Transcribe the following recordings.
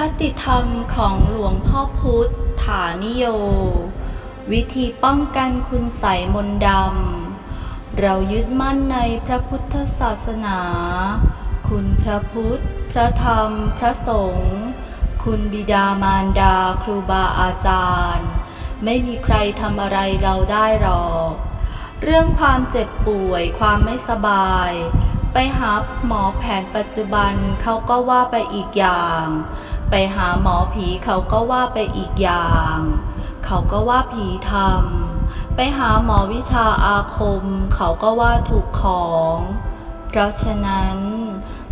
คติธรรมของหลวงพ่อพุทธานิโย วิธีป้องกันคุณใสมนดำ เรายึดมั่นในพระพุทธศาสนา คุณพระพุทธ พระธรรม พระสงฆ์ คุณบิดามารดาครูบาอาจารย์ ไม่มีใครทำอะไรเราได้หรอก เรื่องความเจ็บป่วย ความไม่สบายไปหาหมอแผนปัจจุบันเขาก็ว่าไปอีกอย่าง ไปหาหมอผีเขาก็ว่าไปอีกอย่าง เขาก็ว่าผีทำไปหาหมอวิชาอาคม เขาก็ว่าถูกของ เพราะฉะนั้น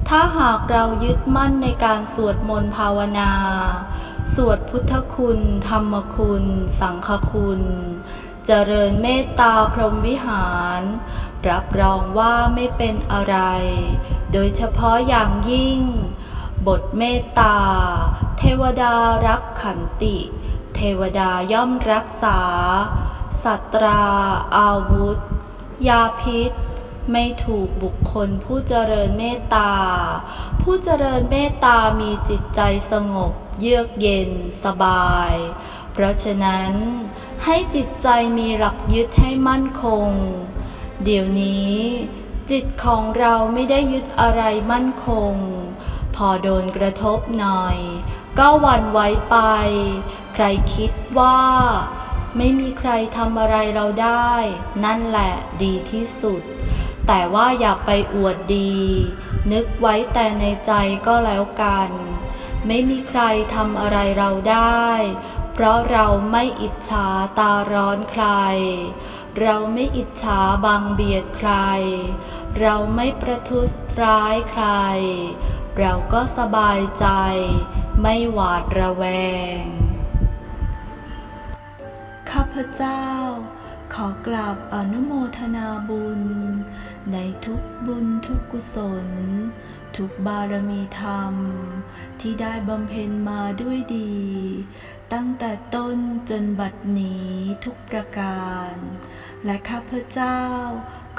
ถ้าหากเรายึดมั่นในการสวดมนต์ภาวนา สวดพุทธคุณ ธรรมคุณ สังฆคุณเจริญเมตตาพรหมวิหาร รับรองว่าไม่เป็นอะไร โดยเฉพาะอย่างยิ่ง บทเมตตา เทวดารักขันติ เทวดาย่อมรักษา สัตรา อาวุธ ยาพิษ ไม่ถูกบุคคลผู้เจริญเมตตา ผู้เจริญเมตตามีจิตใจสงบ เยือกเย็นสบาย เพราะฉะนั้นให้จิตใจมีหลักยึดให้มั่นคง เดี๋ยวนี้ จิตของเราไม่ได้ยึดอะไรมั่นคง อโดนกระทบหน่อย ก็หวั่นไหวไป ใครคิดว่า ไม่มีใครทำอะไรเราได้ นั่นแหละดีที่สุด แต่ว่าอย่าไปอวดดี นึกไว้แต่ในใจก็แล้วกัน ไม่มีใครทำอะไรเราได้ เพราะเราไม่อิจฉาตาร้อนใคร เราไม่อิจฉาบังเบียดใคร เราไม่ประทุษร้ายใคร เราก็สบายใจ ไม่หวาดระแวง ข้าพเจ้า ขอกราบอนุโมทนาบุญ ในทุกบุญทุกกุศล ทุกบารมีธรรม ที่ได้บำเพ็ญมาด้วยดี ตั้งแต่ต้นจนบัดนี้ทุกประการ และข้าพเจ้า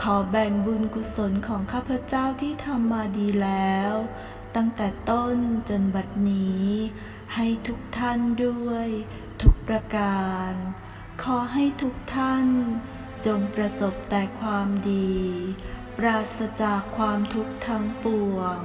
ขอแบ่งบุญกุศลของข้าพเจ้าที่ทำมาดีแล้ว ตั้งแต่ต้นจนบัดนี้ ให้ทุกท่านด้วย ทุกประการ ขอให้ทุกท่าน จงประสบแต่ความดี ปราศจากความทุกข์ทั้งปวง